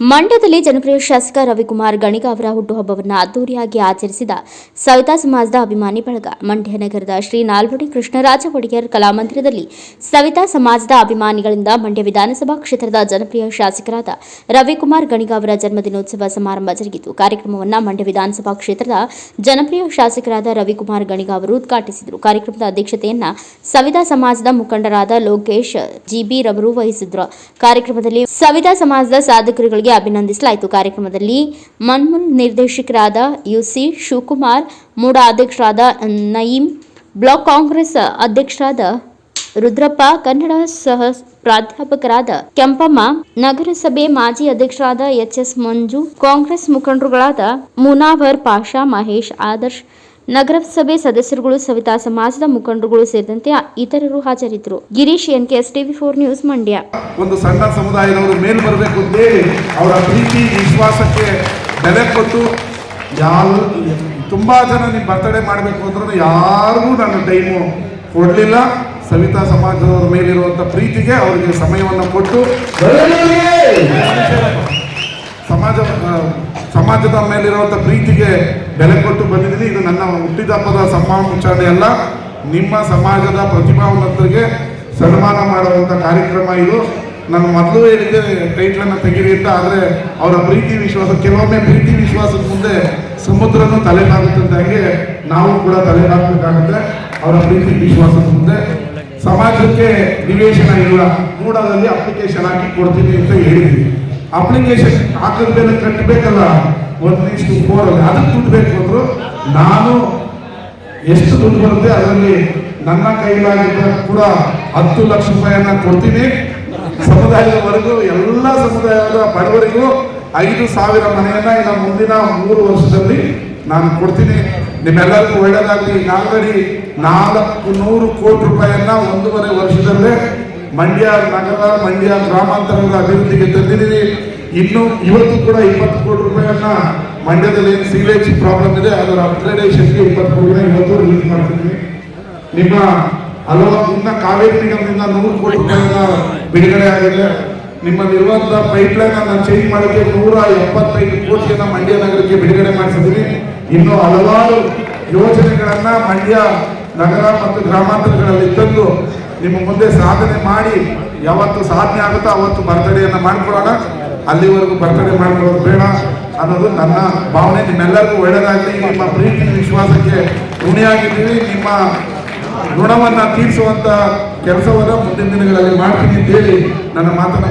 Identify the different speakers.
Speaker 1: ಮಂಡ್ಯದಲ್ಲಿ ಜನಪ್ರಿಯ ಶಾಸಕ ರವಿಕುಮಾರ್ ಗಣಿಗ ಅವರ ಹುಟ್ಟುಹಬ್ಬವನ್ನು ಅದ್ದೂರಿಯಾಗಿ ಆಚರಿಸಿದ ಸವಿತಾ ಸಮಾಜದ ಅಭಿಮಾನಿ ಬಳಗ. ಮಂಡ್ಯ ನಗರದ ಶ್ರೀ ನಾಲ್ವಡಿ ಕೃಷ್ಣರಾಜ ಒಡೆಯರ್ ಕಲಾಮಂದಿರದಲ್ಲಿ ಸವಿತಾ ಸಮಾಜದ ಅಭಿಮಾನಿಗಳಿಂದ ಮಂಡ್ಯ ವಿಧಾನಸಭಾ ಕ್ಷೇತ್ರದ ಜನಪ್ರಿಯ ಶಾಸಕರಾದ ರವಿಕುಮಾರ್ ಗಣಿಗ ಅವರ ಜನ್ಮದಿನೋತ್ಸವ ಸಮಾರಂಭ ಜರುಗಿತು. ಕಾರ್ಯಕ್ರಮವನ್ನು ಮಂಡ್ಯ ವಿಧಾನಸಭಾ ಕ್ಷೇತ್ರದ ಜನಪ್ರಿಯ ಶಾಸಕರಾದ ರವಿಕುಮಾರ್ ಗಣಿಗ ಅವರು ಉದ್ಘಾಟಿಸಿದರು. ಕಾರ್ಯಕ್ರಮದ ಅಧ್ಯಕ್ಷತೆಯನ್ನು ಸವಿತಾ ಸಮಾಜದ ಮುಖಂಡರಾದ ಲೋಕೇಶ್ ಜಿಬಿ ರವರು ವಹಿಸಿದ್ರು. ಕಾರ್ಯಕ್ರಮದಲ್ಲಿ ಸವಿತಾ ಸಮಾಜದ ಸಾಧಕರುಗಳಿಗೆ ಅಭಿನಂದಿಸಲಾಯಿತು. ಕಾರ್ಯಕ್ರಮದಲ್ಲಿ ಮನ್ಮುಲ್ ನಿರ್ದೇಶಕರಾದ ಯುಸಿ ಶಿವಕುಮಾರ್, ಮೂಡ ಅಧ್ಯಕ್ಷರಾದ ನಯೀಂ, ಬ್ಲಾಕ್ ಕಾಂಗ್ರೆಸ್ ಅಧ್ಯಕ್ಷರಾದ ರುದ್ರಪ್ಪ, ಕನ್ನಡ ಸಹ ಪ್ರಾಧ್ಯಾಪಕರಾದ ಕೆಂಪಮ್ಮ, ನಗರಸಭೆ ಮಾಜಿ ಅಧ್ಯಕ್ಷರಾದ ಎಚ್ ಎಸ್ ಮಂಜು, ಕಾಂಗ್ರೆಸ್ ಮುಖಂಡರುಗಳಾದ ಮುನಾವರ್, ಪಾಷಾ, ಮಹೇಶ್, ಆದರ್ಶ್ ನಗರಸಭೆ ಸದಸ್ಯರುಗಳು ಸವಿತಾ ಸಮಾಜದ ಮುಖಂಡರುಗಳು ಸೇರಿದಂತೆ ಇತರರು ಹಾಜರಿದ್ದರು. Girish N K S TV four news Mandya.
Speaker 2: ಒಂದು ಸಣ್ಣ ಸಮುದಾಯದವರು ಮೇಲ್ ಬರಬೇಕು ಅಂತ ಹೇಳಿ ಅವರ ಪ್ರೀತಿ, ವಿಶ್ವಾಸಕ್ಕೆ ಬೆಲೆ ಕೊಟ್ಟು ಯಾರು ತುಂಬ ಜನ ನಿಮ್ಮ ಬರ್ತಡೇ ಮಾಡಬೇಕು ಅಂದ್ರೂ ಯಾರಿಗೂ ನಾನು ಟೈಮು ಕೊಡಲಿಲ್ಲ. ಸವಿತಾ ಸಮಾಜದವರ ಮೇಲಿರುವಂಥ ಪ್ರೀತಿಗೆ ಅವರಿಗೆ ಸಮಯವನ್ನು ಕೊಟ್ಟು. ಸಮಾಜ ಸಮಾಜದ ಮೇಲಿರುವಂಥ ಪ್ರೀತಿಗೆ ಬೆಲೆ ಕೊಟ್ಟು ಬಂದಿದ್ದೀನಿ. ಇದು ನನ್ನ ಹುಟ್ಟಿದಪ್ಪದ ಸಮಾಚಾರಣೆ ಅಲ್ಲ, ನಿಮ್ಮ ಸಮಾಜದ ಪ್ರತಿಭಾವಂತರಿಗೆ ಸನ್ಮಾನ ಮಾಡುವಂಥ ಕಾರ್ಯಕ್ರಮ ಇದು. ನಾನು ಮೊದಲು ಹೇಳಿದ್ದೆ, ಟೈಟ್ಲನ್ನು ತೆಗೀರಿ ಅಂತ, ಆದರೆ ಅವರ ಪ್ರೀತಿ ವಿಶ್ವಾಸ, ಕೆಲವೊಮ್ಮೆ ಪ್ರೀತಿ ವಿಶ್ವಾಸದ ಮುಂದೆ ಸಮುದ್ರನೂ ತಲೆಬಾಗುತ್ತದೆ ಹಾಗೆ ನಾವು ಕೂಡ ತಲೆಬಾಗಬೇಕಾಗುತ್ತೆ ಅವರ ಪ್ರೀತಿ ವಿಶ್ವಾಸದ ಮುಂದೆ. ಸಮಾಜಕ್ಕೆ ನಿವೇಶನ ಇಲ್ಲ. ಮೂಡದಲ್ಲಿ ಅಪ್ಲಿಕೇಶನ್ ಹಾಕಿ ಕೊಡ್ತೀನಿ ಅಂತ ಹೇಳಿದ್ವಿ ಅಪ್ಲಿಕೇಶನ್ ಹಾಕಿದ ಕಟ್ಟಬೇಕಲ್ಲ ಒನ್ ಇಷ್ಟು ಫೋರ್ ಅಲ್ಲಿ ಅದಕ್ಕೆ ದುಡ್ಡು ಬೇಕು ಅಂದ್ರು, ನಾನು ಎಷ್ಟು ದುಡ್ಡು ಬರುತ್ತೆ ಅದರಲ್ಲಿ ನನ್ನ ಕೈಲಾಗಿದ್ದ ಕೂಡ ಹತ್ತು ಲಕ್ಷ ರೂಪಾಯಿಯನ್ನ ಕೊಡ್ತೀನಿ. ಸಮುದಾಯದವರೆಗೂ, ಎಲ್ಲ ಸಮುದಾಯದ ಬಡವರಿಗೂ ಐದು ಸಾವಿರ ಮನೆಯನ್ನ ಇನ್ನು ಮುಂದಿನ ಮೂರು ವರ್ಷದಲ್ಲಿ ನಾನು ಕೊಡ್ತೀನಿ. ನಿಮ್ಮೆಲ್ಲರಿಗೂ ಒಳ್ಳೆಯದಾಗಲಿ ಈಗ ಆಲ್ರೆಡಿ ನಾಲ್ಕು ನೂರು ಕೋಟಿ ರೂಪಾಯಿಯನ್ನ ಒಂದೂವರೆ ವರ್ಷದಲ್ಲೇ ಮಂಡ್ಯ ನಗರ, ಮಂಡ್ಯ ಗ್ರಾಮಾಂತರದ ಅಭಿವೃದ್ಧಿಗೆ ತಂದಿದ್ದೀವಿ ಇನ್ನು ಇವತ್ತು ಕೂಡ ಇಪ್ಪತ್ತು ಕೋಟಿ ರೂಪಾಯಿಯನ್ನ ಮಂಡ್ಯದಲ್ಲಿ ಏನು ಪ್ರಾಬ್ಲಮ್ ಇದೆ, ಅದರ ಅಪ್ಗ್ರೇಡೇಷನ್ಗೆ ಇಪ್ಪತ್ತು ಕೋಟಿನ ಇವತ್ತು ರಿಲೀಸ್ ಮಾಡ್ತಿದ್ದೀವಿ ನಿಮ್ಮ ಹಲವಾರು ಕಾವೇರಿ ನಿಗಮದಿಂದ ನೂರು ಕೋಟಿ ರೂಪಾಯಿನ ಬಿಡುಗಡೆ ಆಗಿದೆ. ನಿಮ್ಮಲ್ಲಿರುವಂತಹ ಪೈಪ್ ಲೈನ್ ಅನ್ನ ಚೇಂಜ್ ಮಾಡೋಕ್ಕೆ ನೂರ ಎಪ್ಪತ್ತೈದು ಕೋಟಿಯನ್ನ ಮಂಡ್ಯ ನಗರಕ್ಕೆ ಬಿಡುಗಡೆ ಮಾಡಿಸಿದ್ದೀವಿ. ಇನ್ನು ಹಲವಾರು ಯೋಜನೆಗಳನ್ನ ಮಂಡ್ಯ ನಗರ ಮತ್ತು ಗ್ರಾಮಾಂತರಗಳಲ್ಲಿ ತಂದು ನಿಮ್ಮ ಮುಂದೆ ಸಾಧನೆ ಮಾಡಿ ಯಾವತ್ತು ಸಾಧನೆ ಆಗುತ್ತೋ ಅವತ್ತು ಬರ್ತಡೆಯನ್ನ ಮಾಡ್ಕೊಳ್ಳೋಣ. ಅಲ್ಲಿವರೆಗೂ ಬರ್ತಡೇ ಮಾಡ್ಕೊಳ್ಳೋದು ಬೇಡ ಅನ್ನೋದು ನನ್ನ ಭಾವನೆ. ನಿಮ್ಮೆಲ್ಲರಿಗೂ ಒಳ್ಳೆಯದಾಗಲಿ ನಿಮ್ಮ ಪ್ರೀತಿ, ವಿಶ್ವಾಸಕ್ಕೆ ಋಣಿಯಾಗಿದ್ದೀವಿ. ನಿಮ್ಮ ಋಣವನ್ನು ತೀರಿಸುವಂಥ ಕೆಲಸವನ್ನು ಮುಂದಿನ ದಿನಗಳಲ್ಲಿ ಮಾಡ್ತೀನಿ ಅಂತ ಹೇಳಿ ನನ್ನ ಮಾತನ್ನ